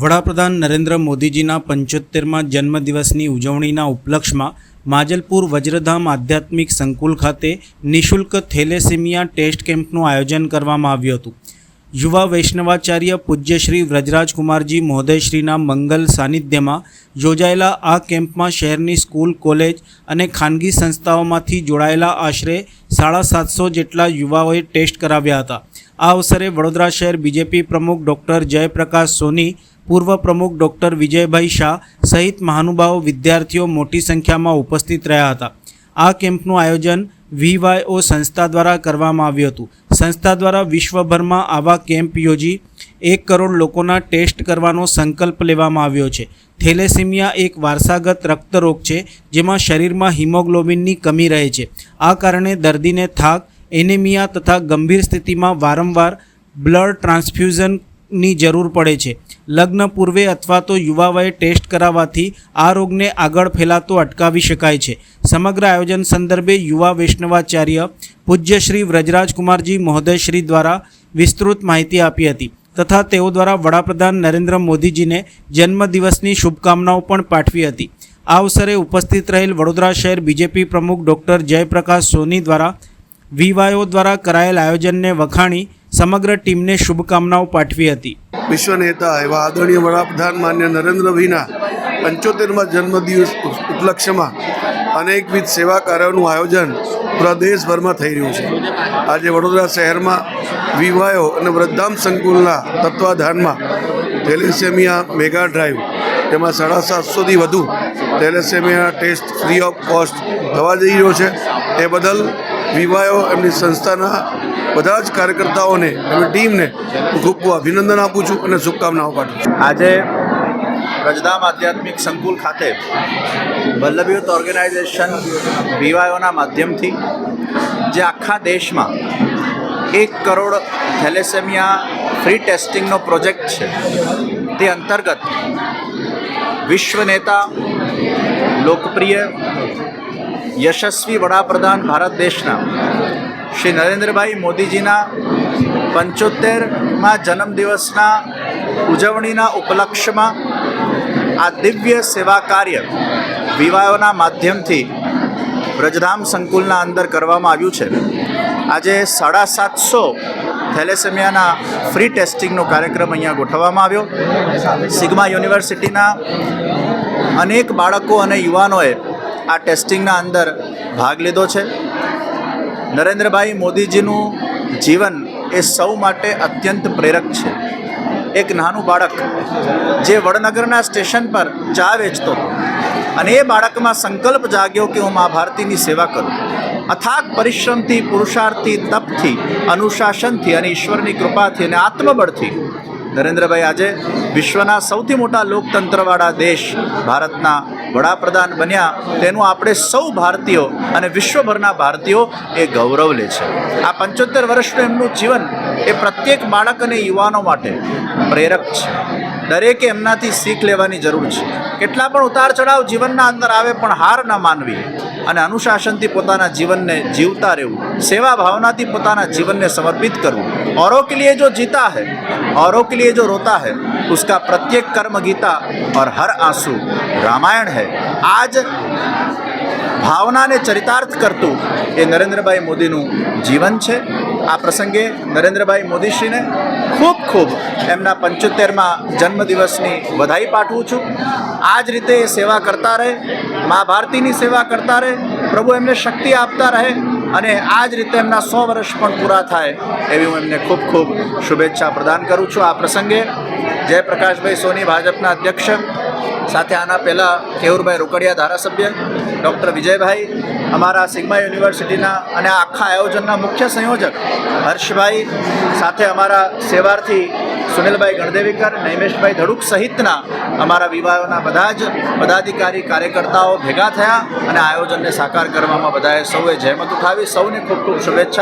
વડાપ્રધાન નરેન્દ્ર મોદીજીના પંચોતેરમાં જન્મદિવસની ઉજવણીના ઉપલક્ષમાં માજલપુર વજ્રધામ આધ્યાત્મિક સંકુલ ખાતે નિઃશુલ્ક થેલેસેમિયા ટેસ્ટ કેમ્પનું આયોજન કરવામાં આવ્યું હતું. યુવા વૈષ્ણવાચાર્ય પૂજ્ય શ્રી વ્રજરાજકુમારજી મહોદયશ્રીના મંગલ સાનિધ્યમાં યોજાયેલા આ કેમ્પમાં શહેરની સ્કૂલ, કોલેજ અને ખાનગી સંસ્થાઓમાંથી જોડાયેલા આશરે સાડા સાતસો જેટલા યુવાઓએ ટેસ્ટ કરાવ્યા હતા. આ અવસરે વડોદરા શહેર બીજેપી પ્રમુખ ડૉક્ટર જયપ્રકાશ સોની પૂર્વ પ્રમુખ ડૉક્ટર વિજયભાઈ શાહ સહિત મહાનુભાવો વિદ્યાર્થીઓ મોટી સંખ્યામાં ઉપસ્થિત રહ્યા હતા. આ કેમ્પનું આયોજન વીવાયઓ સંસ્થા દ્વારા કરવામાં આવ્યું હતું. સંસ્થા દ્વારા વિશ્વભરમાં આવા કેમ્પ યોજી એક કરોડ લોકોના ટેસ્ટ કરવાનો સંકલ્પ લેવામાં આવ્યો છે. થેલેસીમિયા એક વારસાગત રક્તરોગ છે, જેમાં શરીરમાં હિમોગ્લોબિનની કમી રહે છે. આ કારણે દર્દીને થાક, એનેમિયા તથા ગંભીર સ્થિતિમાં વારંવાર બ્લડ ટ્રાન્સફ્યુઝનની જરૂર પડે છે. લગ્ન પૂર્વે અથવા તો યુવાવયે ટેસ્ટ કરાવવાથી આ રોગને આગળ ફેલાતો અટકાવી શકાય છે. સમગ્ર આયોજન સંદર્ભે યુવા વૈષ્ણવાચાર્ય પૂજ્ય શ્રી વ્રજરાજકુમારજી મહોદયશ્રી દ્વારા વિસ્તૃત માહિતી આપી હતી તથા તેઓ દ્વારા વડાપ્રધાન નરેન્દ્ર મોદીજીને જન્મદિવસની શુભકામનાઓ પણ પાઠવી હતી. આ અવસરે ઉપસ્થિત રહેલ વડોદરા શહેર બીજેપી પ્રમુખ ડૉક્ટર જયપ્રકાશ સોની દ્વારા વીવાયો દ્વારા કરાયેલ આયોજનને વખાણી સમગ્ર ટીમને શુભકામનાઓ પાઠવી હતી. વિશ્વ નેતા એવા આદરણીય વડાપ્રધાન માન્ય નરેન્દ્રભાઈના પંચોતેરમાં જન્મદિવસ ઉપલક્ષ્યમાં અનેકવિધ સેવા કાર્યોનું આયોજન પૂરા દેશભરમાં થઈ રહ્યું છે. આજે વડોદરા શહેરમાં વિવાયો અને વૃદ્ધામ સંકુલના તત્વાધાનમાં થેલેસેમિયા મેગા ડ્રાઈવ તેમાં સાડા સાતસોથી વધુ thalassemia test free of cost થવા જઈ રહ્યો છે. એ બદલ વિવાયો એમની સંસ્થાના બધા જ કાર્યકર્તાઓને, એમની ટીમને હું ખૂબ અભિનંદન આપું છું અને શુભકામનાઓ પાઠવું છું. આજે રજદામ આધ્યાત્મિક સંકુલ ખાતે વલ્લભ ઓર્ગેનાઇઝેશન વીવાયોના માધ્યમથી જે આખા દેશમાં એક કરોડ થેલેસેમિયા ફ્રી ટેસ્ટિંગનો પ્રોજેક્ટ છે, તે અંતર્ગત વિશ્વ નેતા, લોકપ્રિય યશસ્વી વડાપ્રધાન ભારત દેશના શ્રી નરેન્દ્રભાઈ મોદીજીના પંચોતેરમાં જન્મદિવસના ઉજવણીના ઉપલક્ષ્યમાં આ દિવ્ય સેવા કાર્ય વિવાહોના માધ્યમથી વ્રજધામ સંકુલના અંદર કરવામાં આવ્યું છે. આજે સાડા સાતસો થેલેસેમિયાના ફ્રી ટેસ્ટિંગનો કાર્યક્રમ અહીંયા ગોઠવવામાં આવ્યો. સિગ્મા યુનિવર્સિટીના અનેક બાળકો અને યુવાનોએ આ ટેસ્ટિંગના અંદર ભાગ લીધો છે. નરેન્દ્રભાઈ મોદીજીનું જીવન એ સૌ માટે અત્યંત પ્રેરક છે. એક નાનું બાળક જે વડનગરના સ્ટેશન પર ચા વેચતો હતો અને એ બાળકમાં સંકલ્પ જાગ્યો કે હું મા ભારતીની સેવા કરું. અથાગ પરિશ્રમથી પુરુષાર્થથી તપથી, અનુશાસનથી અને ઈશ્વરની કૃપાથી અને આત્મબળથી નરેન્દ્રભાઈ, આજે વિશ્વના સૌથી મોટા લોકતંત્રવાળા દેશ ભારતના વડાપ્રધાન બન્યા. તેનું આપણે સૌ ભારતીયો અને વિશ્વભરના ભારતીયો એ ગૌરવ લે છે. આ પંચોતેર વર્ષનું એમનું જીવન એ પ્રત્યેક બાળક અને યુવાનો માટે પ્રેરક છે. દરેકે એમનાથી શીખ લેવાની જરૂર છે. કેટલા પણ ઉતાર ચઢાવ જીવનના અંદર આવે પણ હાર ન માનવી અને અનુશાસનથી પોતાના જીવનને જીવતા રહેવું, સેવા ભાવનાથી પોતાના જીવનને સમર્પિત કરવું औरों के लिए जो जीता है औरों के लिए जो रोता है उसका प्रत्येक कर्म गीता और हर आंसू रामायण है आज ભાવનાને ચરિતાર્થ કરતું એ નરેન્દ્રભાઈ મોદીનું જીવન છે આ પ્રસંગે નરેન્દ્રભાઈ મોદીશ્રીને ખૂબ ખૂબ એમના પંચોતેરમાં જન્મદિવસની વધાઈ પાઠવું છું આ જ રીતે એ સેવા કરતા રહે મા ભારતીની સેવા કરતા રહે પ્રભુ એમને શક્તિ આપતા રહે અને આ જ રીતે એમના સો વર્ષ પણ પૂરા થાય એવી હું એમને ખૂબ ખૂબ શુભેચ્છા પ્રદાન કરું છું. આ પ્રસંગે જયપ્રકાશભાઈ સોની ભાજપના અધ્યક્ષ, સાથે આના પહેલાં કેવુરભાઈ રોકડિયા ધારાસભ્ય, ડૉક્ટર વિજયભાઈ, અમારા સિગ્મા યુનિવર્સિટીના અને આખા આયોજનના મુખ્ય સંયોજક હર્ષભાઈ, સાથે અમારા સેવાર્થી સુનિલભાઈ ગણદેવીકર, નૈમેશભાઈ ધડુક સહિતના અમારા વિવાહોના બધા જ પદાધિકારી કાર્યકર્તાઓ ભેગા થયા અને આયોજનને સાકાર કરવામાં બધાએ સૌએ જહેમત ઉઠાવી, સૌને ખૂબ ખૂબ શુભેચ્છા.